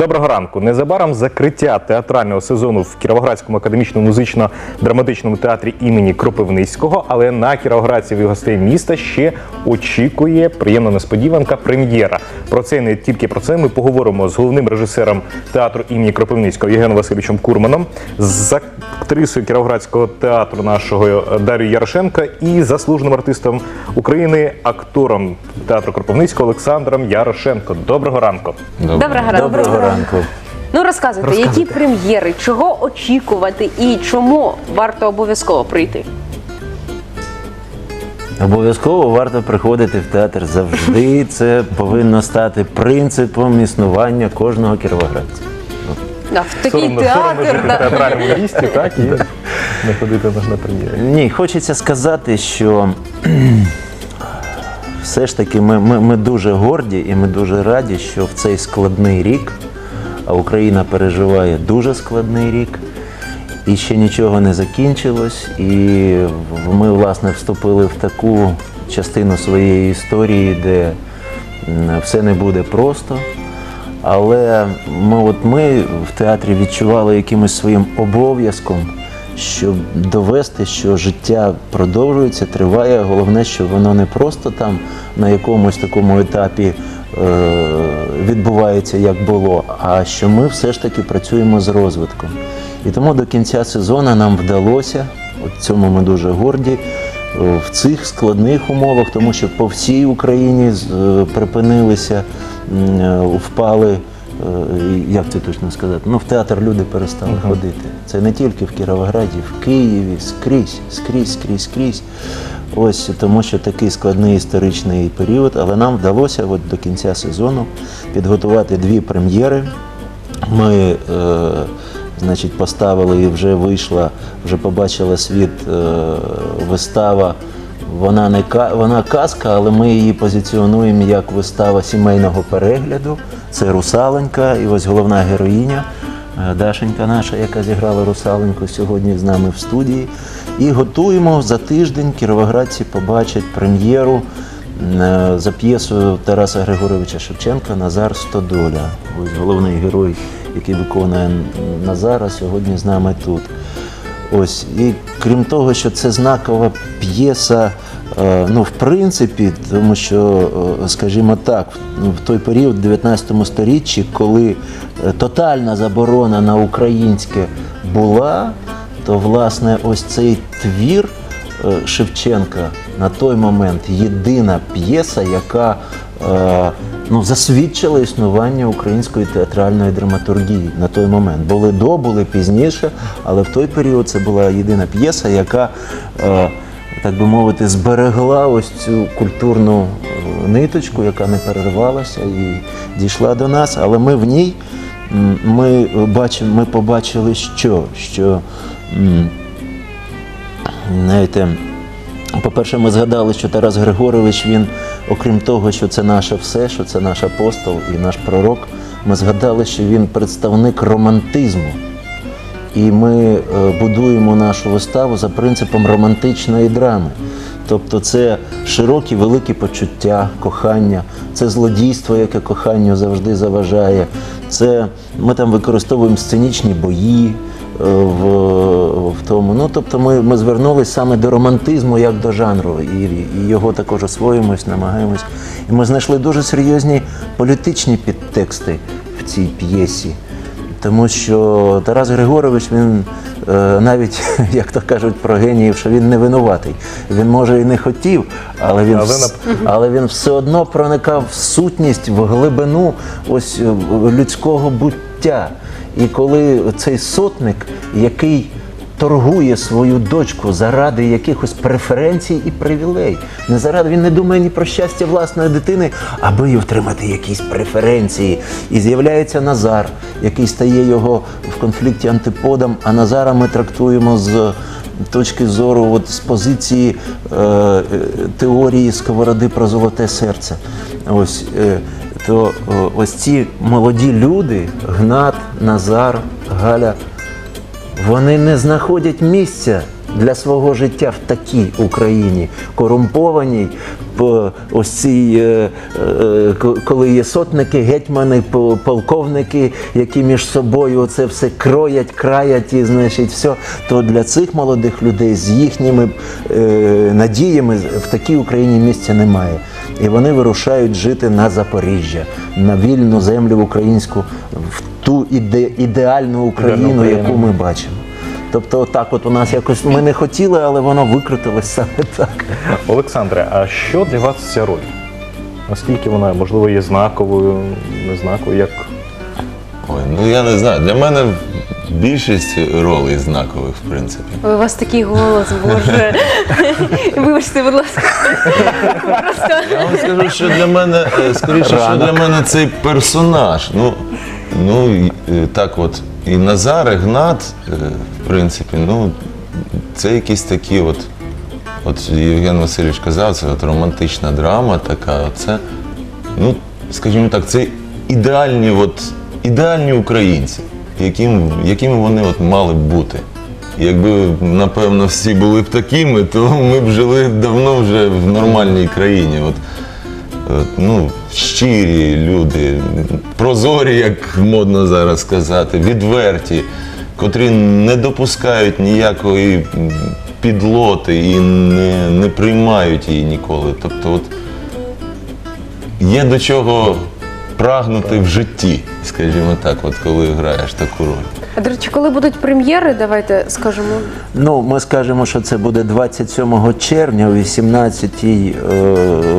Доброго ранку. Незабаром закриття театрального сезону в Кіровоградському академічному музично-драматичному театрі імені Кропивницького, але на кіровоградців і гостей міста ще очікує приємна несподіванка прем'єра. Про це і не тільки про це ми поговоримо з головним режисером театру імені Кропивницького Євгеном Васильовичем Курманом, з актрисою Кіровоградського театру нашого Дар'єю Ярошенко і заслуженим артистом України, актором театру Кропивницького Олександром Ярошенко. Доброго ранку. Доброго ранку. Доброго ранку. Ну розказуйте, які прем'єри, чого очікувати і чому варто обов'язково прийти? Обов'язково варто приходити в театр завжди. Це повинно стати принципом існування кожного кіровоградця. Да, в такий Соромно, соромно жити театр. в театральному місті, так і не ходити на прем'єри. Ні, хочеться сказати, що все ж таки ми, ми, ми дуже горді і ми дуже раді, що в цей складний рік, а Україна переживає дуже складний рік, і ще нічого не закінчилось. І ми, власне, вступили в таку частину своєї історії, де все не буде просто. Але ми, от ми в театрі відчували якимось своїм обов'язком, щоб довести, що життя продовжується, триває. Головне, що воно не просто там на якомусь такому етапі відбувається, як було, а що ми все ж таки працюємо з розвитком. І тому до кінця сезону нам вдалося, от цьому ми дуже горді, е, в цих складних умовах, тому що по всій Україні е, припинилися, е, впали. е, Як це точно сказати? Ну, в театр люди перестали ходити. Це не тільки в Кіровограді, в Києві, скрізь, скрізь, скрізь, скрізь. Ось тому, що такий складний історичний період, але нам вдалося от до кінця сезону підготувати дві прем'єри. Ми, е, значить, поставили і вже вийшла, вже побачила світ е, вистава. Вона не вона казка, але ми її позиціонуємо як вистава сімейного перегляду. Це русаленька, і ось головна героїня. Е, Дашенька наша, яка зіграла русаленьку сьогодні з нами в студії. І готуємо за тиждень кіровоградці побачать прем'єру е, за п'єсою Тараса Григоровича Шевченка Назар Стодоля. Ось головний герой, який виконує Назара, сьогодні з нами тут. Ось і крім того, що це знакова п'єса, ну в принципі, тому що, е, скажімо так, в- той період, в 19 сторіччі, коли е, тотальна заборона на українське була, то власне ось цей твір е, Шевченка на той момент єдина п'єса, яка е, ну, засвідчила існування української театральної драматургії на той момент. Були до, були пізніше, але в той період це була єдина п'єса, яка, е, так би мовити, зберегла ось цю культурну е, ниточку, яка не перервалася і дійшла до нас. Але ми в ній ми бачимо, ми побачили, що, що знаєте, по-перше, ми згадали, що Тарас Григорович, він, окрім того, що це наше все, що це наш апостол і наш пророк, ми згадали, що він представник романтизму. І ми е, будуємо нашу виставу за принципом романтичної драми. Тобто це широкі великі почуття, кохання, це злодійство, яке коханню завжди заважає. Це ми там використовуємо сценічні бої е, в, в тому. Ну тобто ми, ми звернулися саме до романтизму як до жанру, і, і його також освоїмось, намагаємось. І ми знайшли дуже серйозні політичні підтексти в цій п'єсі. Тому що Тарас Григорович, він е, навіть, як то кажуть про геніїв, що він не винуватий. Він може і не хотів, але він, Але але він все одно проникав в сутність, в глибину ось е, людського буття. І коли цей сотник, який торгує свою дочку заради якихось преференцій і привілей. Не заради він не думає ні про щастя власної дитини, аби отримати якісь преференції. І з'являється Назар, який стає його в конфлікті антиподом. А Назара ми трактуємо з точки зору, от з позиції е, теорії сковороди про золоте серце. Ось. Е, то е, ось ці молоді люди, Гнат, Назар, Галя, вони не знаходять місця для свого життя в такій Україні, корумпованій, по ось цій, е, е, коли є сотники, гетьмани, по- полковники, які між собою це все кроять, краять і значить все, то для цих молодих людей з їхніми е, надіями в такій Україні місця немає. І вони вирушають жити на Запоріжжя, на вільну землю українську, в ту іде, ідеальну Україну, яку ми бачимо. Тобто, отак, от у нас якось ми не хотіли, але воно викрутилось саме так. Олександре, а що для вас ця роль? Наскільки вона можливо є знаковою, не знаковою? Як Ой, ну я не знаю. Для мене більшість ролей знакових, в принципі. Ой, у вас такий голос, боже. Вибачте, будь ласка. Просто Я вам скажу, що для мене, е, скоріше, що для мене цей персонаж. Ну, ну і, е, так от, і Назар, і Гнат, е, в принципі, ну, це якісь такі от. От Євген Васильович казав, це от романтична драма така. Це, ну, скажімо так, це ідеальні, от, ідеальні українці, яким, якими вони от мали б бути. Якби, напевно, всі були б такими, то ми б жили давно вже в нормальній країні. От, от, ну, щирі люди, прозорі, як модно зараз сказати, відверті, котрі не допускають ніякої підлоти і не, не приймають її ніколи. Тобто, от, є до чого прагнути в житті, скажімо так, от коли граєш таку роль. А, до речі, коли будуть прем'єри, давайте скажемо. Ну, ми скажемо, що це буде 27 червня о 18 е,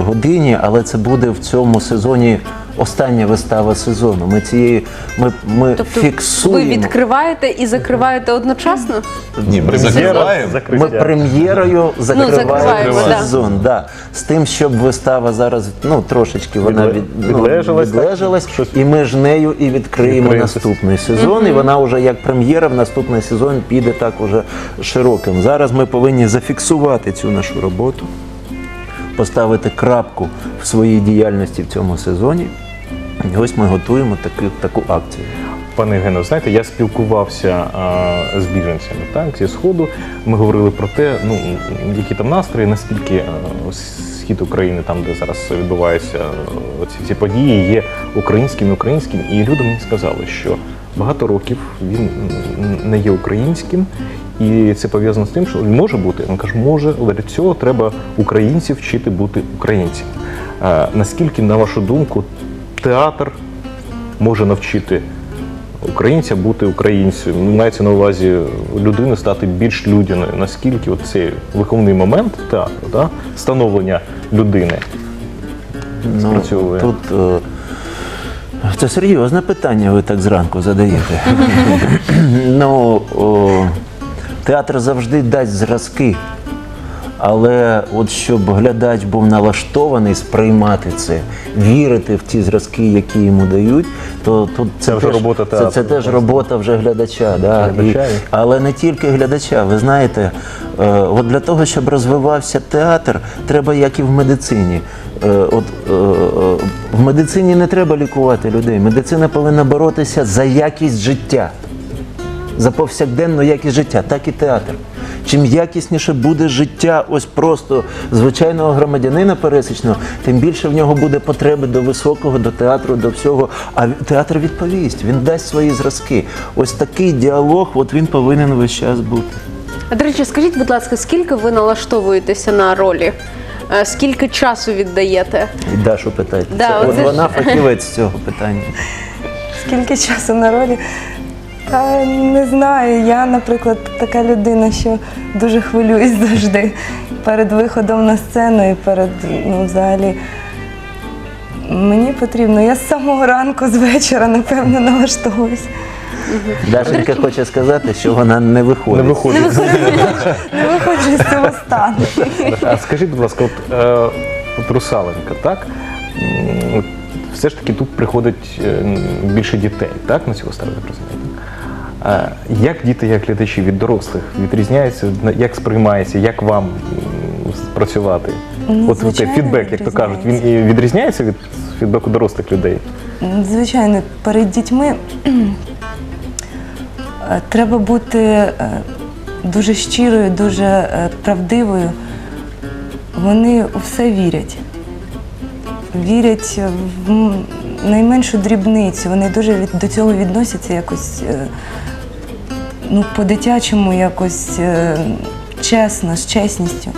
годині, але це буде в цьому сезоні остання вистава сезону. Ми цієї ми, ми Тобто фіксуємо. ви відкриваєте і закриваєте одночасно? Ні, ми закриваємо. Ми прем'єрою закриваємо закриваємо, сезон. Да. З тим, щоб вистава зараз ну, трошечки вона від, ну, відлежалась, так? і ми ж нею і відкриємо наступний сезон. І вона вже як прем'єра в наступний сезон піде так уже широким. Зараз ми повинні зафіксувати цю нашу роботу, поставити крапку в своїй діяльності в цьому сезоні. І ось ми готуємо таку, таку акцію. Пане Євгене, знаєте, я спілкувався а, з біженцями так, зі Сходу. Ми говорили про те, ну, які там настрої, наскільки а, схід України, там, де зараз відбуваються ці, ці події, є українським українським. І люди мені сказали, що багато років він не є українським. І це пов'язано з тим, що він може бути. Він каже, може, але для цього треба українців вчити бути українцями. А, наскільки, на вашу думку, театр може навчити українця бути українцем. Ну, Мається на увазі людини стати більш людяною. Наскільки от цей виховний момент театру, да, становлення людини спрацьовує? Ну, Тут е, це серйозне питання, ви так зранку задаєте. ну, о, театр завжди дасть зразки. Але от щоб глядач був налаштований сприймати це, вірити в ті зразки, які йому дають, то тут Це вже теж- робота театру, це теж робота вже глядача. Да? Глядача, І- і- але не тільки глядача. Ви знаєте, е, от для того, щоб розвивався театр, треба як і в медицині. Е, От е, е, в медицині не треба лікувати людей. Медицина повинна боротися за якість життя, за повсякденну якість життя, так і театр. Чим якісніше буде життя, ось просто звичайного громадянина пересічного, тим більше в нього буде потреби до високого, до театру, до всього. А театр відповість, він дасть свої зразки. Ось такий діалог, от він повинен весь час бути. А, до речі, скажіть, будь ласка, скільки ви налаштовуєтеся на ролі? Е, Скільки часу віддаєте? І Дашу питайте. Да, от ж- вона фахівець з цього питання. Скільки часу на ролі? Та не знаю. Я, наприклад, така людина, що дуже хвилююсь завжди перед виходом на сцену і перед ну, взагалі. Мені потрібно, я з самого ранку, з вечора, напевно, налаштовуюсь. Дашенька хоче сказати, що вона не виходить. Не виходить. Не виходжу з цього стану. А скажіть, будь ласка, от, е, от Русаленка, так? М, от Все ж таки тут приходить е, більше дітей, так, на цю виставу, так розумієте? Як діти, як глядачі від дорослих відрізняються, як сприймається, як вам працювати? Ну, От цей фідбек, як то кажуть, він і відрізняється від фідбеку дорослих людей? Звичайно, перед дітьми е, треба бути е, дуже щирою, дуже е, правдивою. Вони у все вірять. Вірять в найменшу дрібницю. Вони дуже від, до цього відносяться якось е, ну, по-дитячому, якось е, чесно, з чесністю.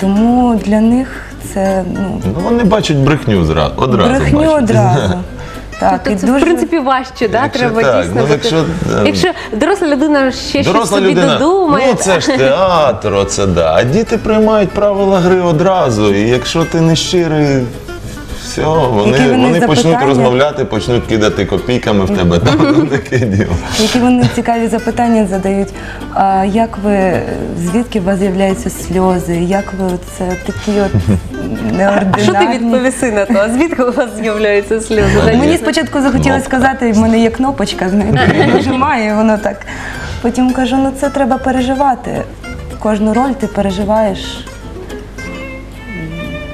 Тому для них це ну, Ну вони бачать брехню зразу, одразу брехню бачать. одразу. Так, Тобто і це дуже... в принципі важче, да? Якщо треба так, дійсно. ну, якщо, е, якщо доросла людина ще щось собі людина, додумає. ну це ж театр, оце да. А діти приймають правила гри одразу. І якщо ти не щирий, все, вони, Які вони вони почнуть запитання? розмовляти, почнуть кидати копійками в тебе. Там ну, таке діло. Які вони цікаві запитання задають. А як ви звідки у вас з'являються сльози? Як ви це такі от неординарні? Що ти відповіси на то? А звідки у вас з'являються сльози? Мені спочатку захотілося сказати, в мене є кнопочка, знаєте, я нажимаю, і воно так. Потім кажу, ну це треба переживати. Кожну роль ти переживаєш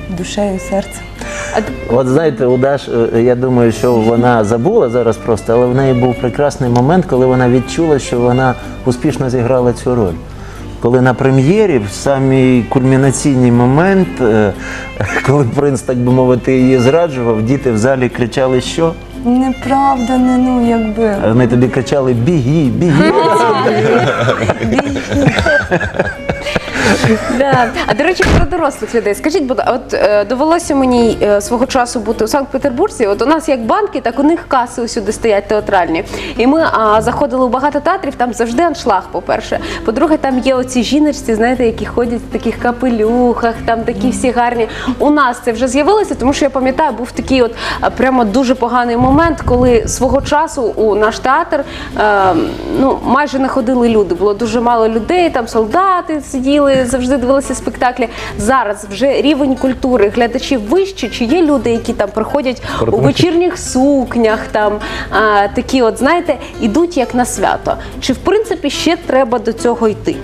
душею, серцем. От знаєте, у Даш, е, я думаю, що вона забула зараз просто, але в неї був прекрасний момент, коли вона відчула, що вона успішно зіграла цю роль. Коли на прем'єрі, в самий кульмінаційний момент, е, коли принц, так би мовити, її зраджував, діти в залі кричали, що? Неправда, не ну якби. Вони тобі кричали Біги, біги. Да. А до речі, про дорослих людей. Скажіть, будь от е, довелося мені е, свого часу бути у Санкт-Петербурзі. От у нас як банки, так у них каси усюди стоять театральні. І ми а, заходили у багато театрів, там завжди аншлаг, по-перше. По-друге, там є оці жіночці, знаєте, які ходять в таких капелюхах, там такі всі гарні. У нас це вже з'явилося, тому що я пам'ятаю, був такий от а, прямо дуже поганий момент, коли свого часу у наш театр е, ну майже не ходили люди. Було дуже мало людей, там солдати сиділи, завжди дивилися спектаклі. Зараз вже рівень культури глядачів вищий. Чи є люди, які там приходять у вечірніх сукнях, там а, такі, от знаєте, ідуть як на свято? Чи в принципі ще треба до цього йти?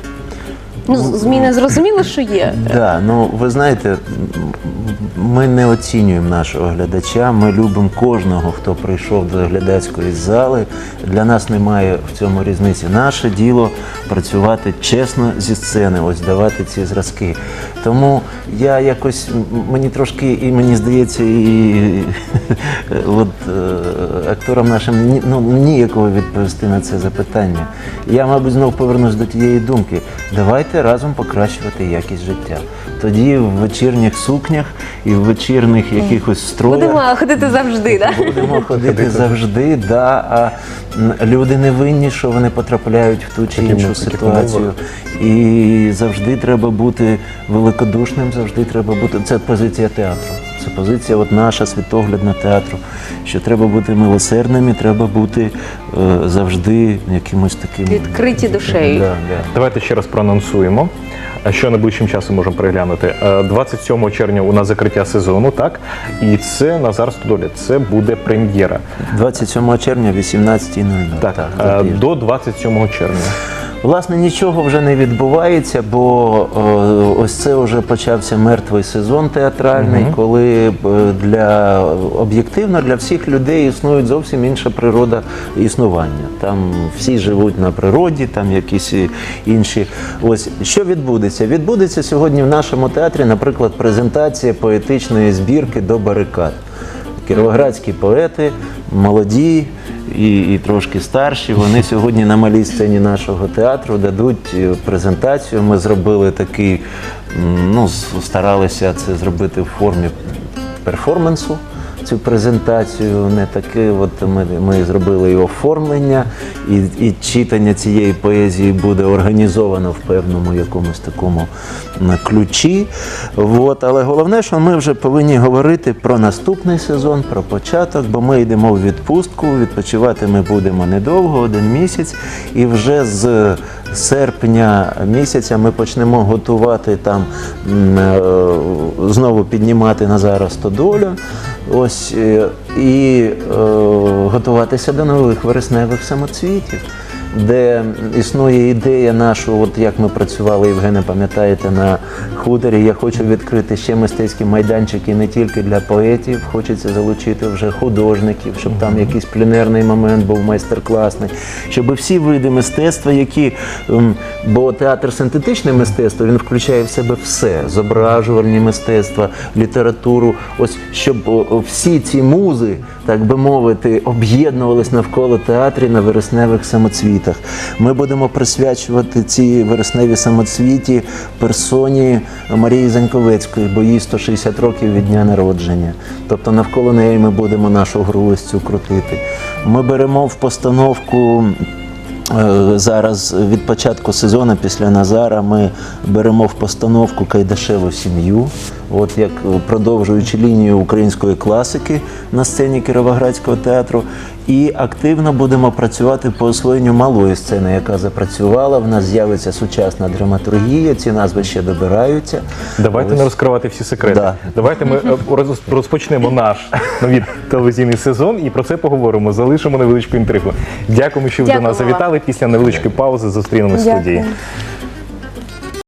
Ну, зміни зрозуміло, що є. Да, ну ви знаєте, ми не оцінюємо нашого глядача. Ми любимо кожного, хто прийшов до глядацької зали. Для нас немає в цьому різниці. Наше діло працювати чесно зі сцени, ось давати ці зразки. Тому я якось мені трошки і мені здається, і от е, акторам нашим ну, ніяково відповісти на це запитання. Я, мабуть, знов повернусь до тієї думки. Давайте разом покращувати якість життя. Тоді в вечірніх сукнях і в вечірніх якихось строях Будемо ходити завжди, так? Да? будемо ходити завжди, да, а люди не винні, що вони потрапляють в ту чи Таким- іншу ситуацію. І завжди треба бути великодушним, завжди треба бути. Це позиція театру. Це позиція от наша світоглядна театру. Що треба бути милосердним і треба бути е, завжди якимось таким Відкриті душею. Да, да. Давайте ще раз проанонсуємо. а Що найближчим часом можемо переглянути? Е, 27 червня у нас закриття сезону, так? І це Назар Стодоля. Це буде прем'єра. 27 червня, 18.00. Так, за е, тиждень. до 27 червня. Власне, нічого вже не відбувається, бо е, ось це вже почався мертвий сезон театральний, коли е, для об'єктивно для всіх людей існує зовсім інша природа існування. Там всі живуть на природі, там якісь інші. Ось що відбудеться? Відбудеться сьогодні в нашому театрі, наприклад, презентація поетичної збірки до барикад. Кіровоградські поети, молоді і, і трошки старші. Вони сьогодні на малій сцені нашого театру дадуть е, презентацію. Ми зробили такий, ну, старалися це зробити в формі перформансу. Цю презентацію не таке, от ми, ми зробили і оформлення, і, і читання цієї поезії буде організовано в певному якомусь такому ключі. От, але головне, що ми вже повинні говорити про наступний сезон, про початок, бо ми йдемо в відпустку. Відпочивати ми будемо недовго, один місяць, і вже з серпня місяця ми почнемо готувати там е, знову піднімати Назара Стодоля. Ось е, і е, готуватися до нових вересневих самоцвітів. Де існує ідея нашу, от як ми працювали, Євгене, пам'ятаєте, на хуторі. Я хочу відкрити ще мистецькі майданчики не тільки для поетів, хочеться залучити вже художників, щоб там якийсь пленерний момент був майстер-класний, щоб всі види мистецтва, які ем, бо театр синтетичне мистецтво, він включає в себе все: зображувальні мистецтва, літературу. Ось щоб всі ці музи, так би мовити, об'єднувались навколо театрі на вересневих самоцвітах. Ми будемо присвячувати ці вересневі самоцвіті персоні Марії Заньковецької, бо їй 160 років від дня народження. Тобто навколо неї ми будемо нашу гру крутити. Ми беремо в постановку. Е, Зараз від початку сезону після Назара ми беремо в постановку Кайдашеву сім'ю, от як продовжуючи лінію української класики на сцені Кіровоградського театру. І активно будемо працювати по освоєнню малої сцени, яка запрацювала. В нас з'явиться сучасна драматургія, ці назви ще добираються. Давайте Ось. не розкривати всі секрети. Да. Давайте ми е, розпочнемо наш новий телевізійний сезон і про це поговоримо. Залишимо невеличку інтригу. Дякуємо, що ви до нас вам. завітали. Після невеличкої паузи зустрінемось в студії. Дякую.